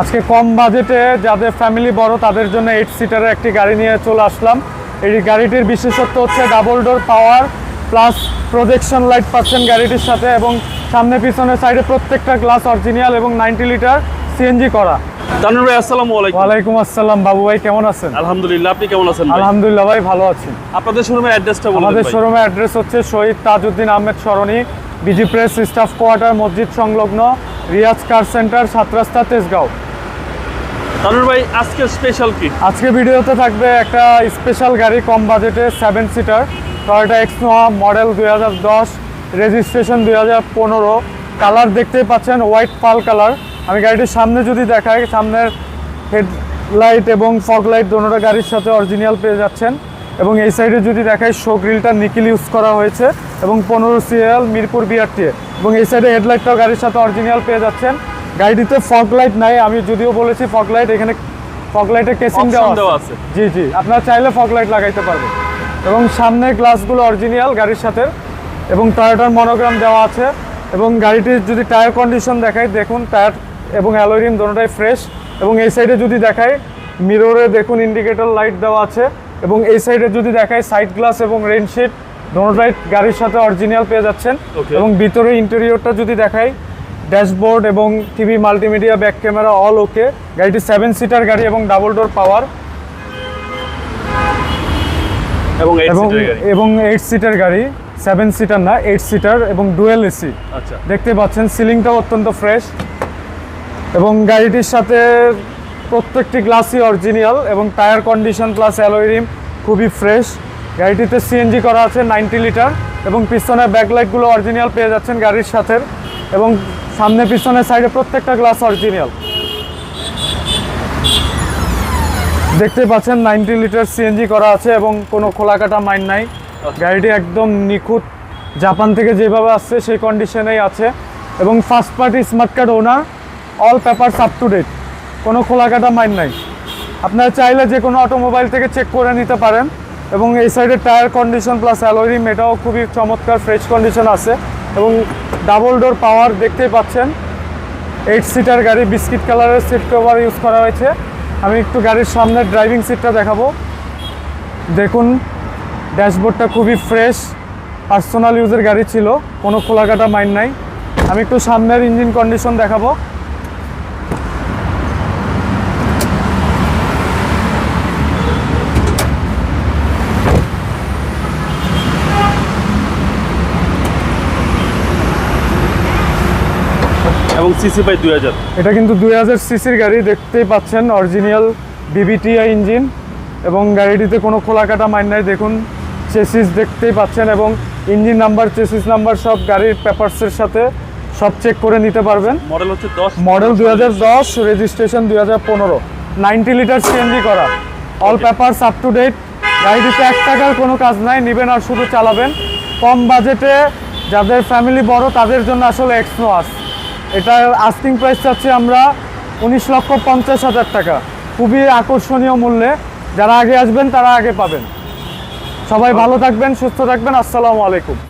আজকে কম বাজেটে যাদের ফ্যামিলি বড় তাদের জন্য এইট সিটারের একটি গাড়ি নিয়ে চলে আসলাম। এই গাড়িটির বিশেষত্ব হচ্ছে double door power plus projection light পাচ্ছেন গাড়িটির সাথে এবং সামনে পিছনের সাইডে প্রত্যেকটা গ্লাস অরিজিনাল এবং নাইনটি লিটার সিএনজি করা। তানুর ভাই আসসালামু আলাইকুম। ওয়ালাইকুম আসসালাম বাবু ভাই কেমন আছেন? আলহামদুলিল্লাহ আপনি কেমন আছেন আলহামদুলিল্লাহ ভাই ভালো আছি। আপনাদের শোরুমের অ্যাড্রেসটা বলুন আমাদের শোরুমের অ্যাড্রেস হচ্ছে Shahid Tajuddin Ahmed Sarani BG press staff quarter মসজিদ সংলগ্ন রিয়াজ কার সেন্টার সাত রাস্তা তেজগাঁও। তানুর ভাই, আজকের স্পেশাল কি? আজকে ভিডিওতে থাকবে একটা স্পেশাল গাড়ি, কম বাজেটে সেভেন সিটার টয়োটা এক্সনোয়া মডেল দুই হাজার দশ রেজিস্ট্রেশন দুই হাজার পনেরো। কালার দেখতেই পাচ্ছেন হোয়াইট পাল কালার আমি গাড়িটির সামনে যদি দেখাই, সামনের হেডলাইট এবং ফগ লাইট দোনোটা গাড়ির সাথে অরিজিনাল পেয়ে যাচ্ছেন। এবং এই সাইডে যদি দেখাই শো গ্রিলটা নিকিল ইউজ করা হয়েছে এবং পনেরো সিএল মিরপুর বিআরটিএ এবং এই সাইডে হেডলাইটটাও গাড়ির সাথে অরিজিনাল পেয়ে যাচ্ছেন। গাড়িটিতে ফগ লাইট নাই আমি যদিও বলেছি ফগ লাইট এখানে ফগ লাইটের কেসিং দেওয়া আছে। জি জি আপনারা চাইলে ফগ লাইট লাগাইতে পারবেন। এবং সামনে গ্লাসগুলো অরিজিনাল গাড়ির সাথে এবং টয়োটার মনোগ্রাম দেওয়া আছে এবং গাড়িটির যদি টায়ার কন্ডিশন দেখাই দেখুন টায়ার এবং অ্যালোরিম দোনোটাই ফ্রেশ এবং এই সাইডে যদি দেখাই মিররে দেখুন ইন্ডিকেটর লাইট দেওয়া আছে এবং এই সাইডে যদি দেখাই সাইড গ্লাস এবং রেনশিট দোনোটাই গাড়ির সাথে অরিজিনাল পেয়ে যাচ্ছেন এবং ভিতরে ইন্টেরিয়রটা যদি দেখাই ড্যাশবোর্ড এবং TV multimedia back camera all okay. গাড়িটি সেভেন সিটার গাড়ি এবং ডাবল ডোর পাওয়ার এবং এইট এবং এইট সিটার গাড়ি। সেভেন সিটার না এইট সিটার এবং ডুয়েল এসি আচ্ছা। দেখতে পাচ্ছেন সিলিংটাও অত্যন্ত ফ্রেশ এবং গাড়িটির সাথে প্রত্যেকটি গ্লাসই অরিজিনাল এবং টায়ার কন্ডিশন প্লাস অ্যালোয় খুবই ফ্রেশ গাড়িটিতে সিএনজি করা আছে নাইনটি লিটার এবং পিছনের ব্যাকলাইটগুলো অরিজিনাল পেয়ে যাচ্ছেন গাড়ির সাথে। এবং সামনে, পিছনের সাইডে প্রত্যেকটা গ্লাস অরিজিনাল দেখতে পাচ্ছেন নাইনটি লিটার সিএনজি করা আছে এবং কোনো খোলাকাটা মাইন নাই। গাড়িটি একদম নিখুঁত। জাপান থেকে যেভাবে আসছে, সেই কন্ডিশনেই আছে। এবং first party smart card owner all papers up to date কোনো খোলাকাটা মাইন নাই। আপনারা চাইলে যে কোনো অটোমোবাইল থেকে চেক করে নিতে পারেন। এবং এই সাইডে টায়ার কন্ডিশন প্লাস অ্যালোরিম এটাও খুবই চমৎকার ফ্রেশ কন্ডিশন আছে। এবং ডাবল ডোর পাওয়ার দেখতে পাচ্ছেন। এইট সিটার গাড়ি বিস্কিট কালারের সিট কভার ইউজ করা হয়েছে। আমি একটু গাড়ির সামনের ড্রাইভিং সিটটা দেখাবো। দেখুন ড্যাশবোর্ডটা খুবই ফ্রেশ পার্সোনাল ইউজের গাড়ি ছিল, কোনো খোলাকাটা মাইন্ড নাই। আমি একটু সামনের ইঞ্জিন কন্ডিশন দেখাবো। সিসি বাই দুই হাজার। এটা কিন্তু দুই হাজার সিসির গাড়ি দেখতেই পাচ্ছেন অরিজিনাল বিবিটিআই ইঞ্জিন এবং গাড়িটিতে কোনো খোলাকাটা মাইন নাই। দেখুন চেসিস দেখতেই পাচ্ছেন এবং ইঞ্জিন নাম্বার চেসিস নাম্বার সব গাড়ির পেপারসের সাথে সব চেক করে নিতে পারবেন। মডেল হচ্ছে দশ। মডেল দুই হাজার দশ রেজিস্ট্রেশন দুই হাজার পনেরো। নাইনটি লিটার সিএনজি করা। All papers up to date গাড়িটিতে এক টাকার কোনো কাজ নাই নেবেন আর শুধু চালাবেন। কম বাজেটে যাদের ফ্যামিলি বড় তাদের জন্য আসলে এক্সনো আস এটার আস্কিং প্রাইস চাচ্ছি আমরা উনিশ লক্ষ পঞ্চাশ হাজার টাকা। খুবই আকর্ষণীয় মূল্যে। যারা আগে আসবেন, তারা আগে পাবেন। সবাই ভালো থাকবেন, সুস্থ থাকবেন। আসসালামু আলাইকুম।